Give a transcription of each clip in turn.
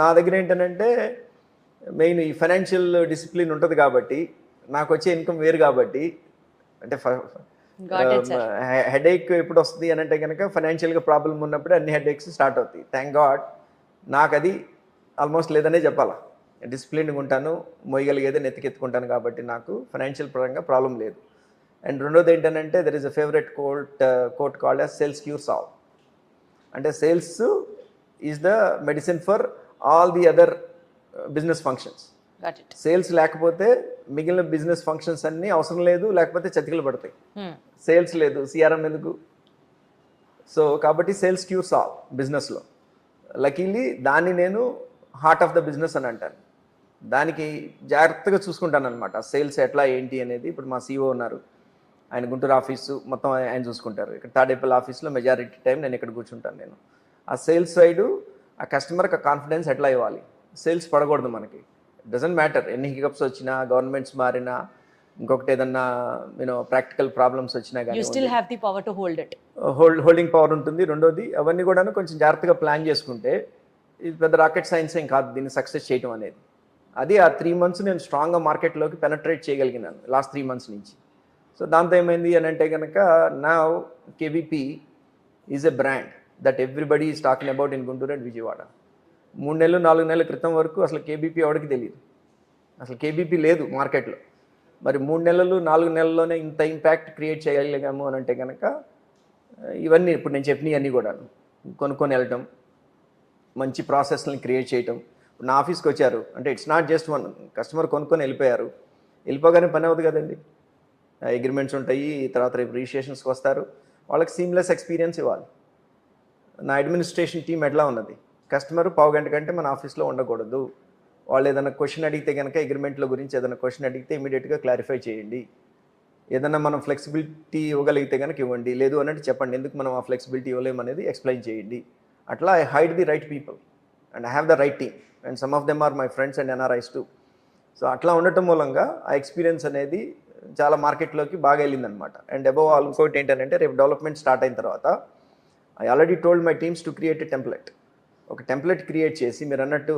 నా దగ్గర ఏంటంటే మెయిన్ ఈ ఫైనాన్షియల్ డిసిప్లిన్ ఉంటుంది కాబట్టి నాకు వచ్చే ఇన్కమ్ వేరు కాబట్టి అంటే. హెడేక్ ఎప్పుడు వస్తుంది అని అంటే కనుక ఫైనాన్షియల్గా ప్రాబ్లం ఉన్నప్పుడు అన్ని హెడేక్స్ స్టార్ట్ అవుతాయి. థ్యాంక్ గాడ్ నాకు అది ఆల్మోస్ట్ లేదనే చెప్పాలా. డిసిప్లిన్గా ఉంటాను మొయ్యగలిగేది నెత్తికెత్తుకుంటాను కాబట్టి నాకు ఫైనాన్షియల్ పరంగా ప్రాబ్లం లేదు. అండ్ రెండోది ఏంటంటే there is a favourite quote quote called as sales cures all అంటే sales is the medicine for all the other business functions sales లేకపోతే మిగిలిన బిజినెస్ ఫంక్షన్స్ అన్నీ అవసరం లేదు లేకపోతే చతికిలు పడతాయి. సేల్స్ లేదు సిఆర్ఎం ఎందుకు? సో కాబట్టి సేల్స్ క్యూర్స్ ఆల్ బిజినెస్లో లకీలీ దాన్ని నేను హార్ట్ ఆఫ్ ద బిజినెస్ అని అంటాను. దానికి జాగ్రత్తగా చూసుకుంటాను అనమాట సేల్స్ ఎట్లా ఏంటి అనేది. ఇప్పుడు మా సీఓ ఉన్నారు. ఆయన గుంటూరు ఆఫీసు మొత్తం ఆయన చూసుకుంటారు. ఇక్కడ తాడేపల్లి ఆఫీస్లో మెజారిటీ టైం నేను ఇక్కడ కూర్చుంటాను నేను. ఆ సేల్స్ సైడు ఆ కస్టమర్కి కాన్ఫిడెన్స్ ఎట్లా ఇవ్వాలి? సేల్స్ పడకూడదు మనకి. డజంట్ మ్యాటర్ ఎన్ని హికప్స్ వచ్చినా గవర్నమెంట్స్ మారినా ఇంకొకటి ఏదన్నా యూనో ప్రాక్టికల్ ప్రాబ్లమ్స్ వచ్చినా కానీ still have the power to hold it hold holding power ఉంటుంది. రెండోది అవన్నీ కూడా కొంచెం జాగ్రత్తగా ప్లాన్ చేసుకుంటే ఇది పెద్ద రాకెట్ సైన్స్ ఏం కాదు. దీన్ని సక్సెస్ చేయడం అనేది. అది ఆ త్రీ మంత్స్ నేను స్ట్రాంగ్గా మార్కెట్లోకి పెనట్రేట్ చేయగలిగినాను లాస్ట్ త్రీ మంత్స్ నుంచి. సో దాంతో ఏమైంది అని అంటే కనుక నా KVP is a brand that everybody is talking about in Guntur and Vijayawada మూడు నెలలు నాలుగు నెలల క్రితం వరకు అసలు కేబీపీ ఎవరికి తెలియదు అసలు కేబీపీ లేదు మార్కెట్లో మరి మూడు నెలలు నాలుగు నెలల్లోనే ఇంత ఇంపాక్ట్ క్రియేట్ చేయగలిగాము అని అంటే కనుక ఇవన్నీ ఇప్పుడు నేను చెప్పినవి అన్నీ కూడా కొనుక్కొని వెళ్ళటం మంచి ప్రాసెస్ని క్రియేట్ చేయటం. ఇప్పుడు నా ఆఫీస్కి వచ్చారు. అంటే it's not just one customer కొనుక్కొని వెళ్ళిపోయారు. వెళ్ళిపోగానే పని అవ్వదు కదండి. అగ్రిమెంట్స్ ఉంటాయి తర్వాత రేపు రిజిస్ట్రేషన్స్కి వస్తారు. వాళ్ళకి సీమ్లెస్ ఎక్స్పీరియన్స్ ఇవ్వాలి. నా అడ్మినిస్ట్రేషన్ టీం ఎట్లా ఉన్నది? కస్టమర్ పావు గంట కంటే మన ఆఫీస్లో ఉండకూడదు. వాళ్ళు ఏదైనా క్వశ్చన్ అడిగితే కనుక అగ్రిమెంట్ల గురించి ఏదైనా క్వశ్చన్ అడిగితే ఇమీడియట్గా క్లారిఫై చేయండి. ఏదైనా మనం ఫ్లెక్సిబిలిటీ ఇవ్వగలిగితే కనుక ఇవ్వండి. లేదు అన్నట్టు చెప్పండి. ఎందుకు మనం ఆ ఫ్లెక్సిబిలిటీ ఇవ్వలేము అనేది ఎక్స్ప్లెయిన్ చేయండి. అట్లా I hired the right people and I have the right team and some of them are my friends and NRIs too so అట్లా ఉండటం మూలంగా ఆ ఎక్స్పీరియన్స్ అనేది చాలా మార్కెట్లోకి బాగా వెళ్ళిందనమాట అండ్ అబౌవ్ ఆల్ ఇంకోటి ఏంటంటే రేపు డెవలప్మెంట్ స్టార్ట్ అయిన తర్వాత I already told my teams to create a template ఒక టెంప్లెట్ క్రియేట్ చేసి మీరు అన్నట్టు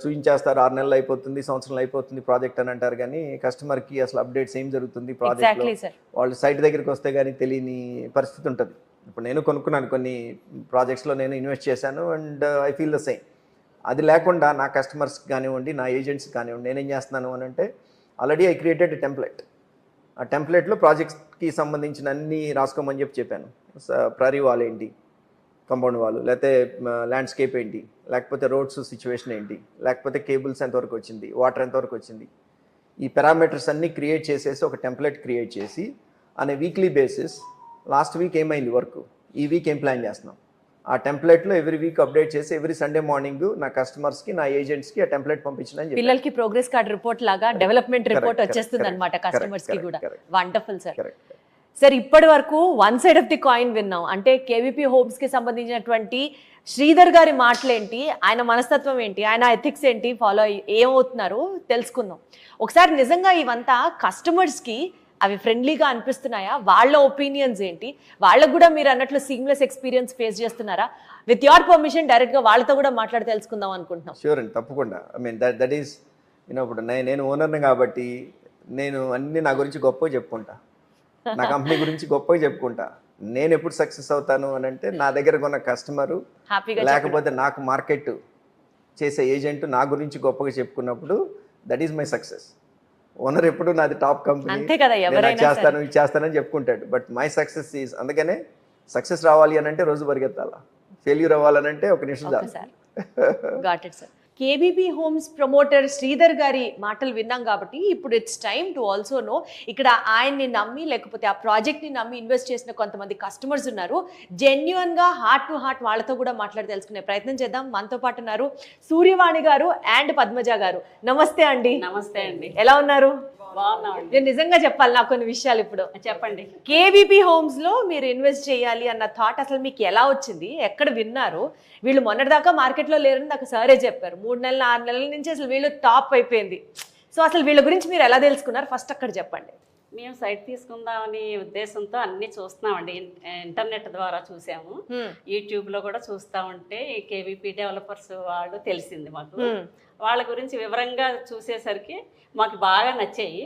చూపించేస్తారు ఆరు నెలలు అయిపోతుంది సంవత్సరాలు అయిపోతుంది ప్రాజెక్ట్ అని అంటారు కానీ కస్టమర్కి అసలు అప్డేట్స్ ఏం జరుగుతుంది సార్ వాళ్ళు సైట్ దగ్గరికి వస్తే కానీ తెలియని పరిస్థితి ఉంటుంది. ఇప్పుడు నేను కొనుక్కున్నాను కొన్ని ప్రాజెక్ట్స్లో నేను ఇన్వెస్ట్ చేశాను and I feel the same అది లేకుండా నా కస్టమర్స్ కానివ్వండి నా ఏజెంట్స్ కానివ్వండి నేనేం చేస్తున్నాను అని అంటే ఆల్రెడీ ఐ క్రియేటెడ్ టెంప్లెట్ ఆ టెంప్లెట్లో ప్రాజెక్ట్స్కి సంబంధించిన అన్ని రాసుకోమని చెప్పి చెప్పాను. ప్రరీ వాల్ ఏంటి? కంపౌండ్ వాళ్ళు లేకపోతే ల్యాండ్స్కేప్ ఏంటి? లేకపోతే రోడ్స్ సిచ్యువేషన్ ఏంటి? లేకపోతే కేబుల్స్ ఎంతవరకు వచ్చింది? వాటర్ ఎంతవరకు వచ్చింది? ఈ పారామీటర్స్ అన్నీ క్రియేట్ చేసేసి ఒక టెంప్లెట్ క్రియేట్ చేసి అనే వీక్లీ బేసిస్ లాస్ట్ వీక్ ఏమైంది వర్క్? ఈ వీక్ ఏం ప్లాన్ చేస్తున్నాం? ఆ టెంప్లెట్లో ఎవ్రీ వీక్ అప్డేట్ చేసి ఎవ్రీ సండే మార్నింగ్ నా కస్టమర్స్కి నా ఏజెంట్స్కి ఆ టెంప్లెట్ పంపించిన పిల్లలకి ప్రోగ్రెస్ కార్డ్ రిపోర్ట్ లాగా డెవలప్మెంట్ రిపోర్ట్ వచ్చేస్తుంది అనమాట correct, కస్టమర్స్కి correct, కూడా. Wonderful sir. కరెక్ట్. సార్ ఇప్పటి వరకు one side of the coin విన్నాం. అంటే కేవీపీ హోమ్స్కి సంబంధించినటువంటి శ్రీధర్ గారి మాటలేంటి? ఆయన మనస్తత్వం ఏంటి? ఆయన ఎథిక్స్ ఏంటి? ఫాలో ఏమవుతున్నారు? తెలుసుకుందాం. ఒకసారి నిజంగా ఇవంతా కస్టమర్స్కి అవి ఫ్రెండ్లీగా అనిపిస్తున్నాయా? వాళ్ళ ఒపీనియన్స్ ఏంటి? వాళ్ళకు కూడా మీరు అన్నట్లు సీమ్లెస్ ఎక్స్పీరియన్స్ ఫేస్ చేస్తున్నారా? విత్ యువర్ పర్మిషన్ డైరెక్ట్గా వాళ్ళతో కూడా మాట్లాడి తెలుసుకుందాం అనుకుంటున్నాం. షూర్ అండి తప్పకుండా. I mean that that is you know ఇప్పుడు నేను ఓనర్ని కాబట్టి నేను అన్ని నా గురించి గొప్పగా చెప్పుకుంటా. నా కంపెనీ గురించి గొప్పగా చెప్పుకుంటా. నేను ఎప్పుడు సక్సెస్ అవుతాను అని అంటే నా దగ్గర కొన్న కస్టమరు లేకపోతే నాకు మార్కెట్ చేసే ఏజెంట్ నా గురించి గొప్పగా చెప్పుకున్నప్పుడు that is my success owner ఎప్పుడు నాది టాప్ కంపెనీ అంతే కదా, నేను ఎవరైనా అది చేస్తాను ఇది చేస్తానని చెప్పుకుంటాడు. బట్ మై సక్సెస్ ఈజ్ అందుకనే సక్సెస్ రావాలి అని అంటే రోజు పరిగెత్తాలా? ఫెయిల్యూర్ అవ్వాలనంటే ఒక నిమిషం చాలు. Got it sir KBB homes promoter Sridhar గారి మాటలు విన్నాం కాబట్టి ఇప్పుడు it's time to also know ఇక్కడ ఆయన్ని నమ్మి లేకపోతే ఆ ప్రాజెక్ట్ని నమ్మి ఇన్వెస్ట్ చేసిన కొంతమంది కస్టమర్స్ ఉన్నారు. జెన్యున్గా హార్ట్ టు హార్ట్ వాళ్ళతో కూడా మాట్లాడి తెలుసుకునే ప్రయత్నం చేద్దాం. మనతో పాటు ఉన్నారు సూర్యవాణి గారు అండ్ పద్మజ గారు. నమస్తే అండి. నమస్తే అండి. ఎలా ఉన్నారు? నేను నిజంగా చెప్పాలి నాకు కొన్ని విషయాలు ఇప్పుడు. చెప్పండి. కేవీపీ హోమ్స్లో మీరు ఇన్వెస్ట్ చేయాలి అన్న థాట్ అసలు మీకు ఎలా వచ్చింది? ఎక్కడ విన్నారు? వీళ్ళు మొన్నటిదాకా మార్కెట్లో లేరని నాకు సరే చెప్పారు. మూడు నెలల ఆరు నెలల నుంచి అసలు వీళ్ళు టాప్ అయిపోయింది. సో అసలు వీళ్ళ గురించి మీరు ఎలా తెలుసుకున్నారు? ఫస్ట్ అక్కడ చెప్పండి. మేము సైట్ తీసుకుందామని ఉద్దేశంతో అన్ని చూస్తున్నామండి. ఇంటర్నెట్ ద్వారా చూసాము. హ్మ్. యూట్యూబ్లో కూడా చూస్తూ ఉంటే కేవీపీ డెవలపర్స్ వాళ్ళు తెలిసింది మాకు. వాళ్ళ గురించి వివరంగా చూసేసరికి మాకు బాగా నచ్చాయి.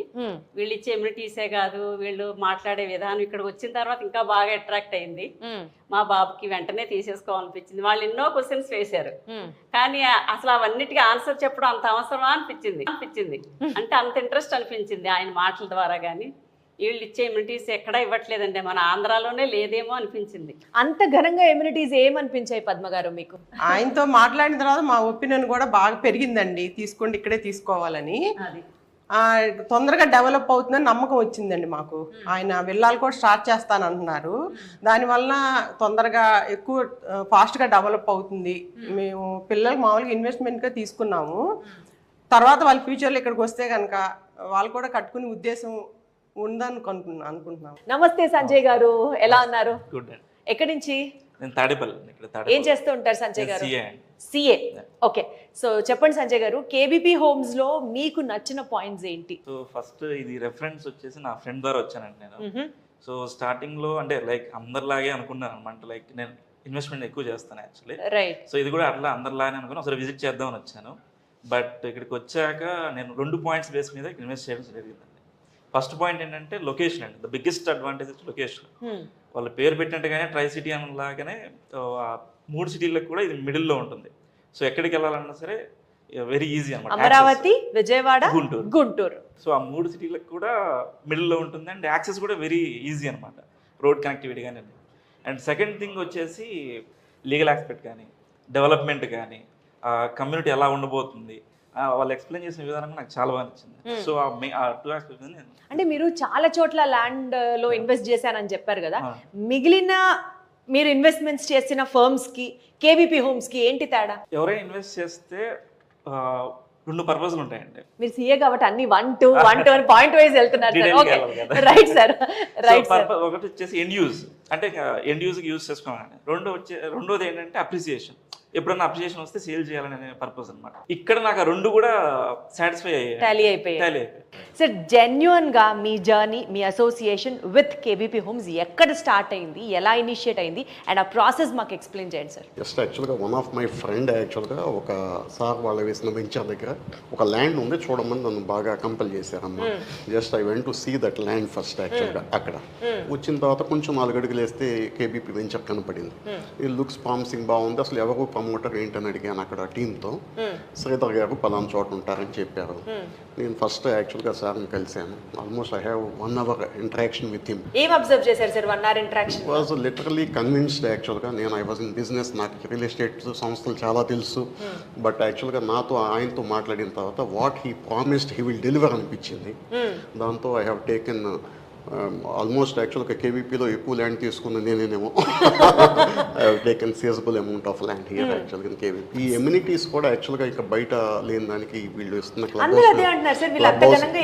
వీళ్ళు ఇచ్చే ఇమ్యూనిటీసే కాదు వీళ్ళు మాట్లాడే విధానం ఇక్కడ వచ్చిన తర్వాత ఇంకా బాగా అట్రాక్ట్ అయింది. మా బాబుకి వెంటనే తీసేసుకోవాలనిపించింది. వాళ్ళు ఎన్నో క్వశ్చన్స్ వేశారు. కానీ అసలు అవన్నిటికీ ఆన్సర్ చెప్పడం అంత అవసరమా అనిపించింది. అనిపించింది. అంటే అంత ఇంట్రెస్ట్ అనిపించింది ఆయన మాటల ద్వారా కానీ వీళ్ళు ఇచ్చే ఇమ్యూనిటీస్ ఎక్కడా ఇవ్వట్లేదండి. మన ఆంధ్రాలోనే లేదేమో అనిపించింది. అంత ఘనంగా ఇమ్యూనిటీస్ ఏమనిపించాయి పద్మ గారు మీకు? ఆయనతో మాట్లాడిన తర్వాత మా ఒపీనియన్ కూడా బాగా పెరిగిందండి. తీసుకోండి ఇక్కడే తీసుకోవాలని. అది. ఆ, తొందరగా డెవలప్ అవుతుందని నమ్మకం వచ్చిందండి మాకు. ఆయన వెళ్ళాలి కూడా స్టార్ట్ చేస్తాను అంటున్నారు దానివల్ల తొందరగా ఎక్కువ ఫాస్ట్గా డెవలప్ అవుతుంది. మేము. పిల్లలు మామూలుగా ఇన్వెస్ట్మెంట్గా తీసుకున్నాము. తర్వాత వాళ్ళ ఫ్యూచర్లో ఇక్కడికి వస్తే కనుక వాళ్ళు కూడా కట్టుకునే ఉద్దేశం ఉందనుకుంటున్నా అనుకుంటున్నాం. నమస్తే సంజయ్ గారు ఎలా ఉన్నారు? గుడ్ ఎక్కడి నుంచి? నేను తాడేపల్లి ఇక్కడ ఏం చేస్తూ ఉంటారు సంజయ్ గారు? సిఏ అండి. సిఏ. ఓకే. సో చెప్పండి సంజయ్ గారు కేబీపీ హోమ్స్లో మీకు నచ్చిన పాయింట్స్ ఏంటి? సో ఫస్ట్ ఇది రెఫరెన్స్ వచ్చేసి నా ఫ్రెండ్ ద్వారా వచ్చానండి నేను. సో స్టార్టింగ్లో అంటే లైక్ అందరిలాగే అనుకున్నాను అనమాట లైక్ నేను ఇన్వెస్ట్మెంట్ ఎక్కువ చేస్తాను యాక్చువల్లీ రైట్ సో ఇది కూడా అట్లా అందరిలానే అనుకుని ఒకసారి విజిట్ చేద్దామని వచ్చాను. బట్ ఇక్కడికి వచ్చాక నేను రెండు పాయింట్స్ బేస్ మీద ఇన్వెస్ట్ చేయడం జరిగిందండి. ఫస్ట్ పాయింట్ ఏంటంటే లొకేషన్ అండి. The biggest advantage location. వాళ్ళ పేరు పెట్టినట్టుగానే ట్రై సిటీ లాగానే ఆ మూడు సిటీలకు కూడా ఇది మిడిల్లో ఉంటుంది. సో ఎక్కడికి వెళ్ళాలన్నా సరే వెరీ ఈజీ అనమాట. అమరావతి విజయవాడ గుంటూరు. గుంటూరు. సో ఆ మూడు సిటీలకు కూడా మిడిల్లో ఉంటుంది అండ్ యాక్సెస్ కూడా వెరీ ఈజీ అనమాట. రోడ్ కనెక్టివిటీ కానీ అండ్ సెకండ్ థింగ్ వచ్చేసి లీగల్ ఆస్పెక్ట్ కానీ డెవలప్మెంట్ కానీ కమ్యూనిటీ ఎలా ఉండబోతుంది వాళ్ళు ఎక్స్ప్లెయిన్ చేసిన విధానం నాకు చాలా బాగా నచ్చింది. సో ఆ మే ఆ టూ అంటే మీరు చాలా చోట్ల ల్యాండ్లో ఇన్వెస్ట్ చేశానని చెప్పారు కదా. ఆ. మిగిలిన మీరు ఇన్వెస్ట్మెంట్స్ చేసిన ఫర్మ్స్కి కేవీపీ హోమ్స్కి ఏంటి తేడా? ఎవరైనా ఇన్వెస్ట్ చేస్తే రెండు పర్పస్లు ఉంటాయండి. మీరు సీఏ కాబట్టి అన్ని వన్ టూ వన్ టూ అని పాయింట్ వైజ్ వెళ్తున్నారు. రైట్ సార్ రైట్ ఒకటి వచ్చేసి ఎండ్ యూజ్ అంటే ఎండ్ యూజ్కి యూజ్ చేసుకోవాలని రెండో వచ్చే రెండోది ఏంటంటే అప్రిసియేషన్ ఎప్పుడన్నా అప్రిసియేషన్ వస్తే సేల్ చేయాలనే పర్పస్ అన్నమాట. ఇక్కడ నాకు రెండు కూడా సాటిస్ఫై అయ్యాయి. టాలీ అయిపోయాయి. టాలీ అయిపోయాయి. సార్ జెన్యున్గా మీ జర్నీ మీ అసోసియేషన్ విత్ కేబీపీ హోమ్స్ ఎక్కడ స్టార్ట్ అయింది? ఎలా ఇనిషియేట్ అయింది? అండ్ ఆ ప్రాసెస్ మాకు ఎక్స్ప్లెయిన్ చేయండి సార్ జస్ట్ యాక్చువల్గా వన్ ఆఫ్ మై ఫ్రెండ్ యాక్చువల్గా ఒక సార్ వాళ్ళ వేసిన వెంచర్ దగ్గర ఒక ల్యాండ్ ఉంది. చూడమని నన్ను బాగా compel చేశారమ్మా just I went to see that land first యాక్చువల్గా అక్కడ. వచ్చిన తర్వాత కొంచెం నాలుగు అడుగులు వేస్తే కేబీపీ వెంచర్ కనపడింది. ఈ లుక్స్ ప్రామిసింగ్ బాగుంది. అసలు ఎవరు ప్రమోటర్ ఏంటని అడిగాను అక్కడ టీంతో శ్రీధర్ గారు పలానా చోట ఉంటారని చెప్పారు. నేను ఫస్ట్ యాక్చువల్గా సార్ని కలిశాను. Almost I have one hour interaction with him ఏం అబ్జర్వ్ చేశారు sir one hour interaction was literally convinced యాక్చువల్గా నేను ఐ వాజ్ ఇన్ బిజినెస్ నాకు రియల్ ఎస్టేట్ సంస్థలు చాలా తెలుసు. బట్ యాక్చువల్గా నాతో ఆయనతో మాట్లాడిన తర్వాత what he promised he will deliver అనిపించింది. దాంతో ఐ హ్యావ్ టేకెన్ ఆల్మోస్ట్ యాక్చువల్గా కేవీపీలో ఎక్కువ ల్యాండ్ తీసుకున్న నేనేనేమో. I taken sizeable amount of land here యాక్చువల్గా కేవీపీ ఈ ఎమ్యూనిటీస్ కూడా యాక్చువల్గా ఇంకా బయట లేని దానికి వీళ్ళు ఇస్తున్న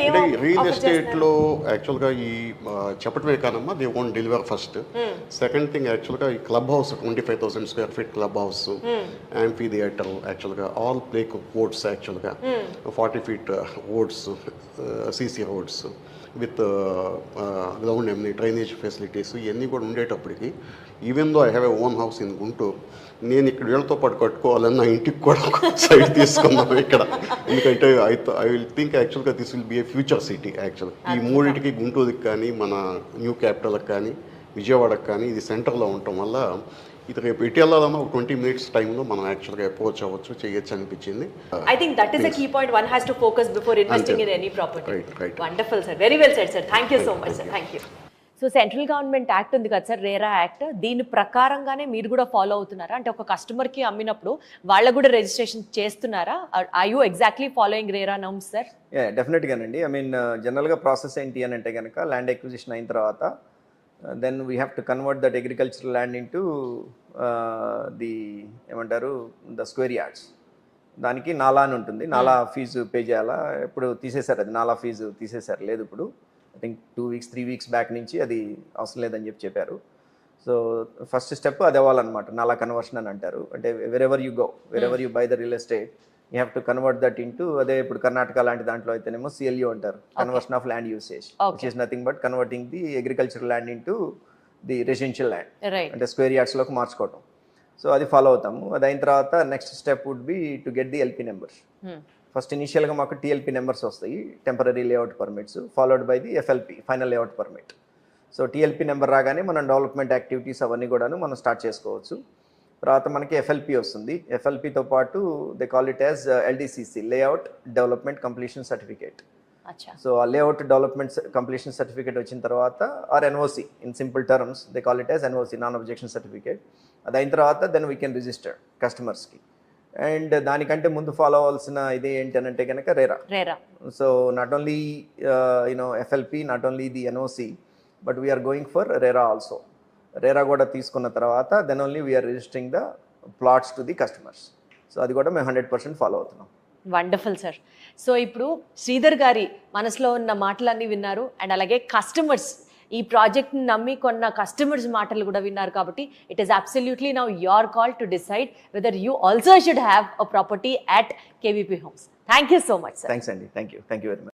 ఏం అంటే రియల్ offer ఎస్టేట్ చేస్తున్నారు? లో యాక్చువల్గా ఈ ఆ, చెప్పడమే కాదమ్మా they own deliver first second thing యాక్చువల్గా ఈ club house twenty five thousand square feet club house amphitheatre యాక్చువల్గా ఆల్ ప్లే కోర్ట్స్ యాక్చువల్గా forty feet roads CC roads with ground ఎమ్ని drainage facilities ఇవన్నీ కూడా ఉండేటప్పటికి even though I have a own house in Guntur నేను ఇక్కడ వీళ్ళతో పాటు కట్టుకోవాలని నా ఇంటికి కూడా సైడ్ తీసుకుందాం ఇక్కడ. ఎందుకంటే ఐ ఐ విల్ థింక్ యాక్చువల్గా this will be a future city actual ఈ మూడింటికి గుంటూరుకి కానీ మన న్యూ క్యాపిటల్కి కానీ విజయవాడకి కానీ ఇది సెంటర్లో ఉండటం వల్ల ఇది రేపు ఎటు వెళ్ళాలన్నా ఒక ట్వంటీ మినిట్స్ టైంలో మనం యాక్చువల్గా అప్రోచ్ అవ్వచ్చు చేయొచ్చు అనిపించింది. I think that is key point one has to focus before investing in any property. Wonderful sir very well said sir thank you so much sir thank you so central government act ఉంది కదా sir RERA act దీని ప్రకారంగానే మీరు కూడా follow అవుతున్నారా? అంటే ఒక కస్టమర్కి అమ్మినప్పుడు వాళ్ళకు కూడా రిజిస్ట్రేషన్ చేస్తున్నారా? I you exactly following RERA norms sir ya డెఫినెట్గానండి I mean జనరల్గా ప్రాసెస్ ఏంటి అని అంటే కనుక ల్యాండ్ ఎక్విజిషన్ అయిన తర్వాత then we have to convert that agricultural land into the ఏమంటారు ద స్క్వేర్ యార్డ్స్ దానికి నాలా అని ఉంటుంది. నాలా ఫీజు పే చేయాలా? ఇప్పుడు తీసేశారు అది? నాలా ఫీజు తీసేశారు. లేదు ఇప్పుడు. I think two weeks three weeks back నుంచి అది అవసరం లేదని చెప్పి చెప్పారు. సో ఫస్ట్ స్టెప్ అది అవ్వాలన్నమాట. నాలా కన్వర్షన్ అని అంటారు. అంటే wherever you go wherever you buy the real estate you have to convert that into అదే ఇప్పుడు కర్ణాటక లాంటి దాంట్లో అయితేనేమో సిఎల్యూ అంటారు. Conversion of land usage which is nothing but converting the agriculture land into the residential land అంటే square యార్డ్స్లోకి మార్చుకోవటం. So అది ఫాలో అవుతాము. అది అయిన తర్వాత next step would be to get the LP numbers first ఇనిషియల్గా మాకు టీఎల్పీ నెంబర్స్ వస్తాయి. Temporary layout permits followed by the FLP final layout permit so TLP number రాగానే మనం డెవలప్మెంట్ యాక్టివిటీస్ అవన్నీ కూడాను మనం స్టార్ట్ చేసుకోవచ్చు. తర్వాత మనకి ఎఫ్ఎల్పి వస్తుంది. ఎఫ్ఎల్పితో పాటు they call it as LDCC layout development completion certificate so ఆ లేఅవుట్ డెవలప్మెంట్ కంప్లీషన్ సర్టిఫికేట్ వచ్చిన తర్వాత or NOC in simple terms they call it as NOC non objection certificate అది అయిన తర్వాత దెన్ వీ కెన్ రిజిస్టర్ కస్టమర్స్కి and దానికంటే ముందు follow అవ్వాల్సిన ఇది ఏంటనంటే కనుక RERA RERA so not only you know FLP not only the NOC but we are going for RERA also RERA కూడా తీసుకున్న తర్వాత then only we are registering the plots to the customers so అది కూడా మేము hundred percent follow అవుతున్నాం. Wonderful sir so ఇప్పుడు శ్రీధర్ గారి మనసులో ఉన్న మాటలన్నీ విన్నారు. అండ్ అలాగే కస్టమర్స్ ఈ ప్రాజెక్ట్ని నమ్మి కొన్న కస్టమర్స్ మాటలు కూడా విన్నారు కాబట్టి it is absolutely now your call to decide whether you also should have a property at KVP homes thank you so much sir thanks అండి thank you thank you very much